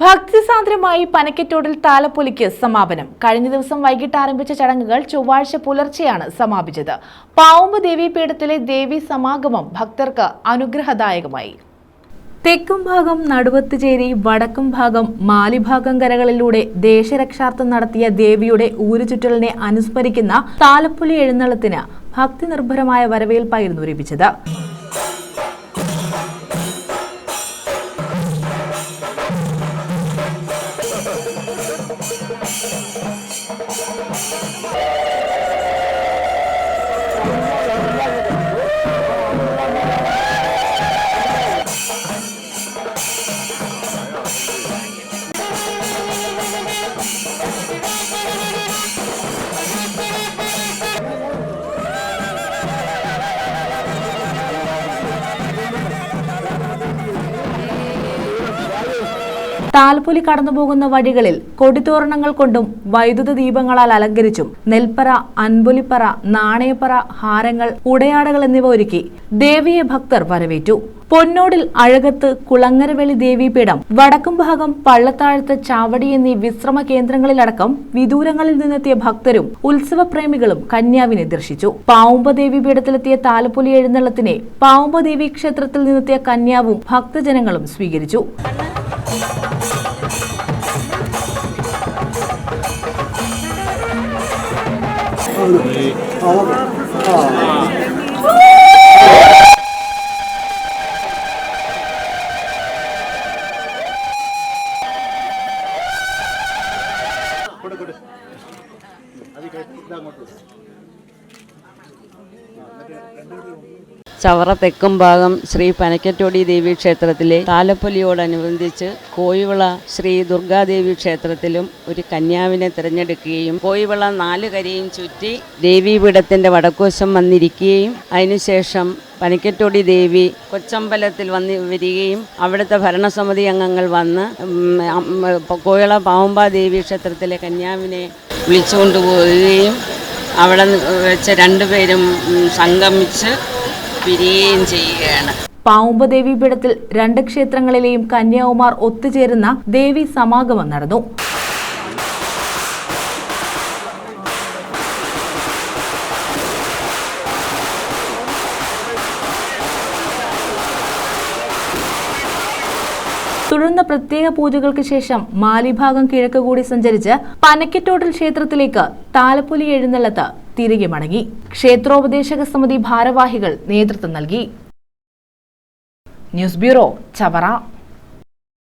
ഭക്തിസാന്ദ്രമായി പനക്കെട്ടോടിൽ താലപ്പൊലിക്ക് സമാപനം. കഴിഞ്ഞ ദിവസം വൈകിട്ട് ആരംഭിച്ച ചടങ്ങുകൾ ചൊവ്വാഴ്ച പുലർച്ചെയാണ് സമാപിച്ചത്. പാവുമ്പ് ദേവീപീഠത്തിലെ ദേവി സമാഗമം ഭക്തർക്ക് അനുഗ്രഹദായകമായി. തെക്കും ഭാഗം നടുവത്തുചേരി വടക്കും ഭാഗം മാലിഭാഗം കരകളിലൂടെ ദേശരക്ഷാർത്ഥം നടത്തിയ ദേവിയുടെ ഊരുചുറ്റലിനെ അനുസ്മരിക്കുന്ന താലപ്പൊലി എഴുന്നള്ളത്തിന് ഭക്തി നിർഭരമായ വരവേൽപ്പായിരുന്നു ലഭിച്ചത് Thank you. താൽപ്പൊലി കടന്നുപോകുന്ന വഴികളിൽ കൊടിതോരണങ്ങൾ കൊണ്ടും വൈദ്യുത ദീപങ്ങളാൽ അലങ്കരിച്ചും നെൽപ്പറ അൻപൊലിപ്പറ നാണയപ്പറ ഹാരങ്ങൾ ഉടയാടകൾ എന്നിവ ഒരുക്കി ദേവിയെ ഭക്തർ വരവേറ്റു. പൊന്നോടിൽ അഴകത്ത് കുളങ്ങരവെളി ദേവീപീഠം വടക്കും ഭാഗം പള്ളത്താഴത്ത് ചാവടി എന്നീ വിശ്രമ കേന്ദ്രങ്ങളിലടക്കം വിദൂരങ്ങളിൽ നിന്നെത്തിയ ഭക്തരും ഉത്സവപ്രേമികളും കന്യാവിനെ ദർശിച്ചു. പാവുമ്പ ദേവീപീഠത്തിലെത്തിയ താലപ്പൊലി എഴുന്നള്ളത്തിനെ പാവുമ്പ ദേവി ക്ഷേത്രത്തിൽ നിന്നെത്തിയ കന്യാവും ഭക്തജനങ്ങളും സ്വീകരിച്ചു. అది కరెక్ట్ దాకా ചവറ തെക്കും ഭാഗം ശ്രീ പനക്കറ്റോടി ദേവി ക്ഷേത്രത്തിലെ താലപ്പൊലിയോടനുബന്ധിച്ച് കോയിവിള ശ്രീ ദുർഗാദേവി ക്ഷേത്രത്തിലും ഒരു കന്യാവിനെ തിരഞ്ഞെടുക്കുകയും കോയിവിള നാല് കരയും ചുറ്റി ദേവീപീഠത്തിന്റെ വടക്കുവശം വന്നിരിക്കുകയും അതിനുശേഷം പനിക്കറ്റോടി ദേവി കൊച്ചമ്പലത്തിൽ വന്ന് വരികയും അവിടുത്തെ ഭരണസമിതി അംഗങ്ങൾ വന്ന് കോയിള പാവുമ്പ ദേവി ക്ഷേത്രത്തിലെ കന്യാവിനെ വിളിച്ചുകൊണ്ടുപോവുകയും അവിടെ വെച്ച് രണ്ടുപേരും സംഗമിച്ച് പിരിയുകയും ചെയ്യുകയാണ്. പാവുമ്പ ദേവീപീഠത്തിൽ രണ്ട് ക്ഷേത്രങ്ങളിലെയും കന്യാകുമാർ ഒത്തുചേരുന്ന ദേവി സമാഗമം നടന്നു. തുടർന്ന് പ്രത്യേക പൂജകൾക്ക് ശേഷം മാലിഭാഗം കിഴക്ക് കൂടി സഞ്ചരിച്ച് പനക്കിട്ടോട്ടൽ ക്ഷേത്രത്തിലേക്ക് താലപ്പൊലി എഴുന്നള്ളത്ത് തിരികെ മടങ്ങി. ക്ഷേത്രോപദേശക സമിതി ഭാരവാഹികൾ നേതൃത്വം നൽകി. News bureau Chavara.